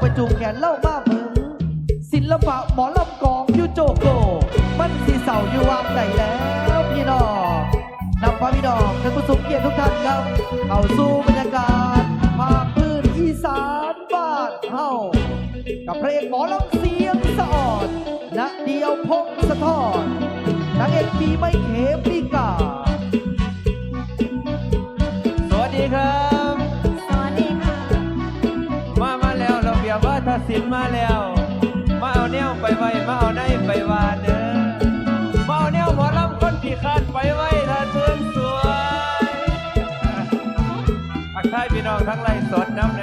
ไปจูงแขนเล่ามาเมืองศิลปะหมอลำกองยูโจโก มันสีเสาอยู่วางใดแล้วพี่น้องนำพระพี่น้องท่านผู้สมเกียรติทุกท่านครับ เข้าสู่บรรยากาศภาคพื้นอีสานบ้านเฮากับเพลงหมอลำเสียงสะออนและเดียวพงสะท้อนนางเอกปีไม่เขมปีกาาสินมาแล้ว มาเอาแนวไปไว้ มาเอาได้ไปวานเด้อมาเอาแนวหมอลำคนที่คาดไปไว้ถ้าเชิญสวยอักทายพี่น้องทั้งไรสดน้ำ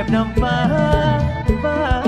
ยบดังฟ้าฟ้า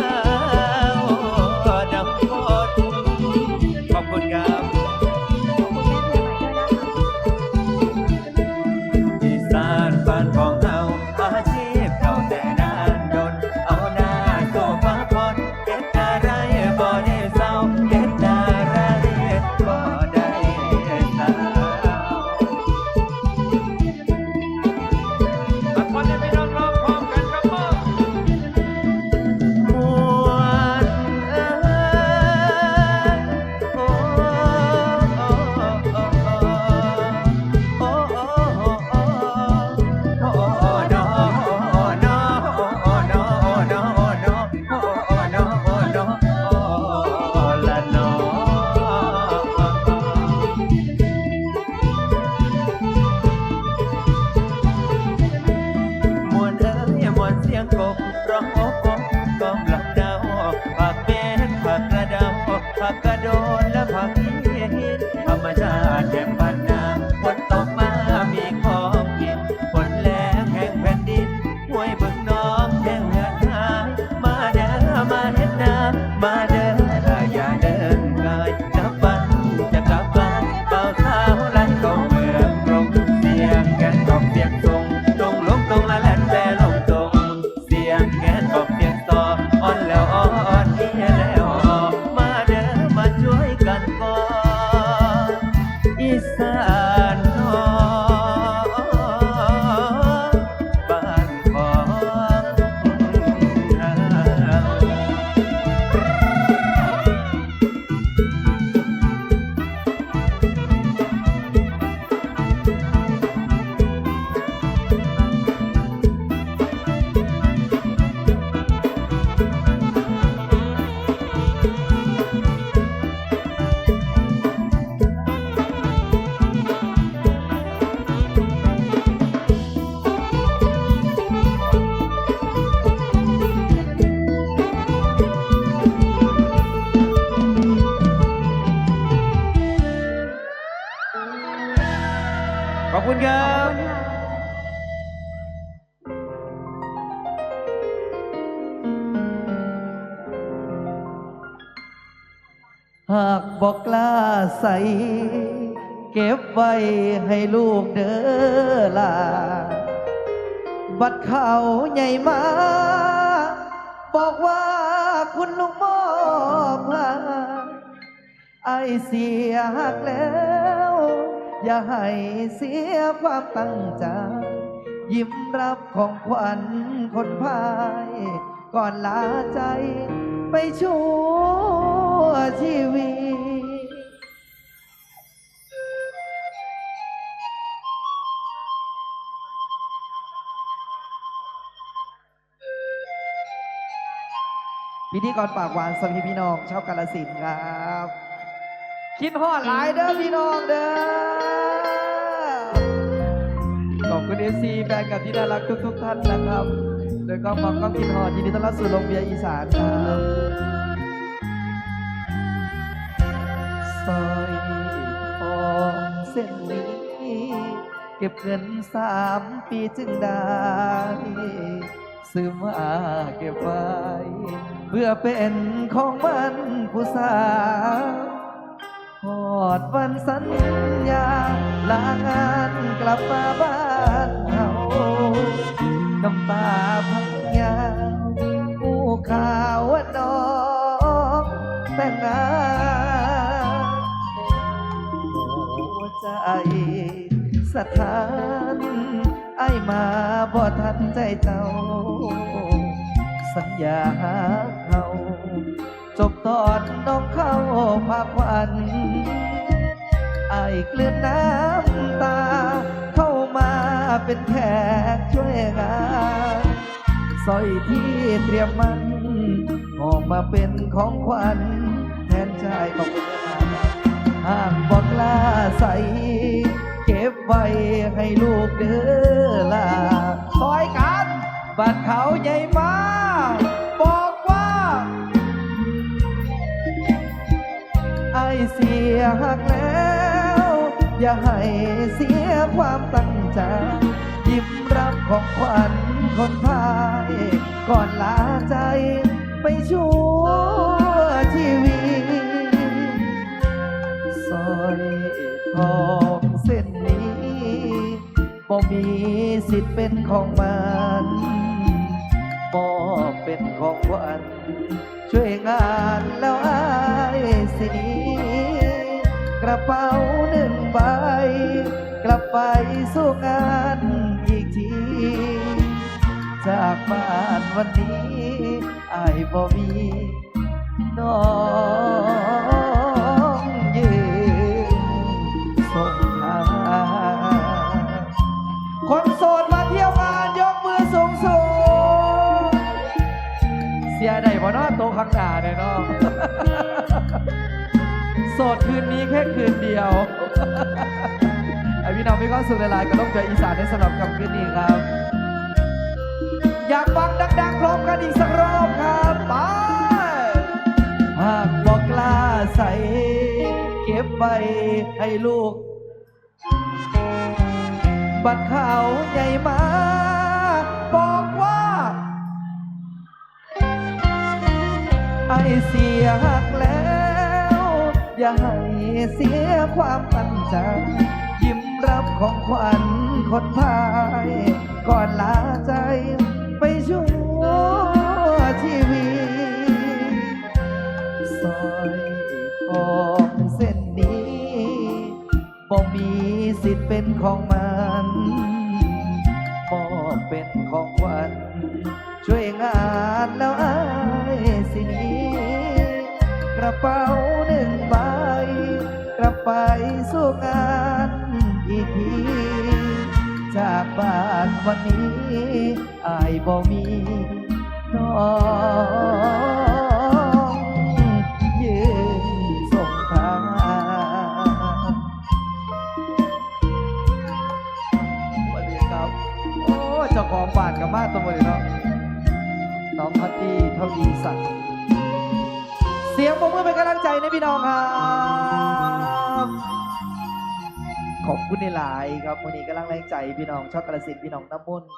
ขอบคุณครับหากบอกกล้าใส่เก็บไว้ให้ลูกเด้อล่ะบัดเขาใหญ่มา บอกว่าคุณลุงมอบให้ไอเสียหักแล้ว อย่าให้เสียความตั้งใจ ยิ้มรับของขวัญคนพาย ก่อนลาใจไปชั่วชีวิตพิธีกรปากหวานสวัสดีพี่น้องชาวกาลสินครับ คิดฮอดหลายเด้อพี่น้องเด้อขอบคุณเอซีแฟนกับที่น่ารักทุกๆท่านนะครับ โดยก็มองก็คิดฮอดยินดีต้อนรับสู่โรงเบียร์อีสานครับสร้อยทองเส้นนี้เก็บเงินสามปีจึงได้ซื้อมาเก็บไว้เพื่อเป็นของมันผู้สาว อดวันสัญญา ลางานกลับมาบ้านเฮาน้ำตาพังยาวผู้ข่าวว่าน้องแต่งงานหัวใจสถานไอ้มาบ่ทันใจเจ้า สัญญา บตอนน้องเข้าพาควันไอ้เกลือนน้ำตา เข้ามาเป็นแขกช่วยงานสร้อยที่เตรียมมันออกมาเป็นของขวัญแทนใจขอบคุณนห้ามบอกลาใส เก็บไว้ให้ลูกเด้อล่ะซอยกันบ้านเขาใหญ่มา เสียหักแล้ว อย่าให้เสียความตั้งใจ ยิ้มรับของขวัญคนพายก่อนลาใจไปชั่วชีวิตสอยทองเส้นนี้บ่มีสิทธิ์เป็นของมันบ่เป็นของขวัญช่วยงานแล้วอายสินี้ กระเป๋าหนึ่งใบ กลับไปสู้งานอีกที จากบ้านวันนี้อายบ่มีน้องยืนส่งทางคนโสดมาเที่ยวงานยกมือสูงสูงเสียได้บ่นาโตะข้างหน้าเนี่ยนาะ ดคืนนี้แค่คืนเดียวไอพี่น้องมีความสุขหลายๆกับโลกเบียร์อีสานในสำหรับค่ำคืนนี้ครับ อยากฟังดังๆพร้อมกันอีกสักรอบครับไปหากบอกกล้าใส่เก็บไว้ให้ลูก บัดเข่าใหญ่มาบอกว่า ไอเสีย อย่าให้เสียความตั้งใจ ยิ้มรับของขวัญคนพาย ก่อนลาใจไปชั่วชีวิตสอยของเส้นนี้บ่มีสิทธิ์เป็นของมา ไปสู้งานอีกทีจากบ้านวันนี้อายบ่มีน้องยืนส่งทางสวัสดีครับ โอ้เจ้าของบ้านกับมาตัวเลยเนาะน้องพัตตี้ทวีศักดิ์เสียงปรบมือเป็นกำลังใจนะพี่น้องครับ ขอบคุณในหลายครับวันนี้กำลังแรงใจพี่น้องชอบกระสินพี่น้องน้ำมุ่นต์